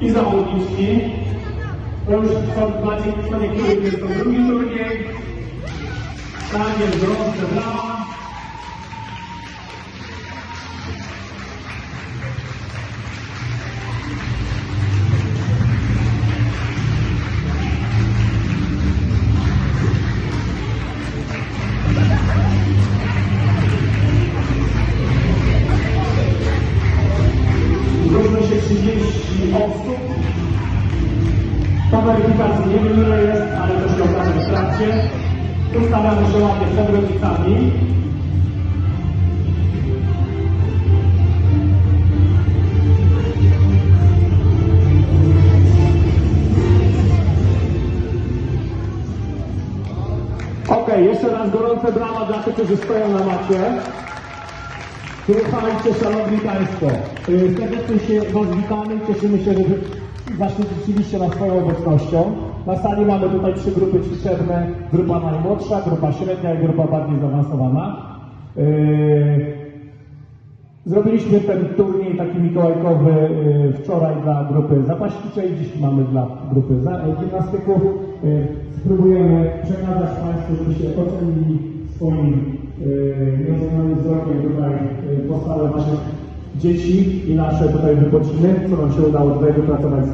i zawodniczki. To już dla niektórych jest to drugi turniej. Tak jest, gorące brawa. Osób. Ta weryfikacja nie wiem ile jest, ale to się okaże w trakcie. Ustawiamy się ładnie przed rodzicami. Okej, jeszcze raz gorące brawa dla tych, którzy stoją na macie. Słuchajcie, Szanowni Państwo, y, serdecznie się Was witamy, cieszymy się, że zaszczyciliście nas swoją obecnością. Na sali mamy tutaj trzy grupy ćwiczebne, grupa najmłodsza, grupa średnia i grupa bardziej zaawansowana. Y, Zrobiliśmy ten turniej taki mikołajkowy y, wczoraj dla grupy zapaśniczej, dziś mamy dla grupy e, gimnastyków. Spróbujemy przekazać Państwu, żebyście ocenili swoim nieocenianym wzrokiem tutaj naszych dzieci i nasze tutaj wypociny, co nam się udało tutaj wypracować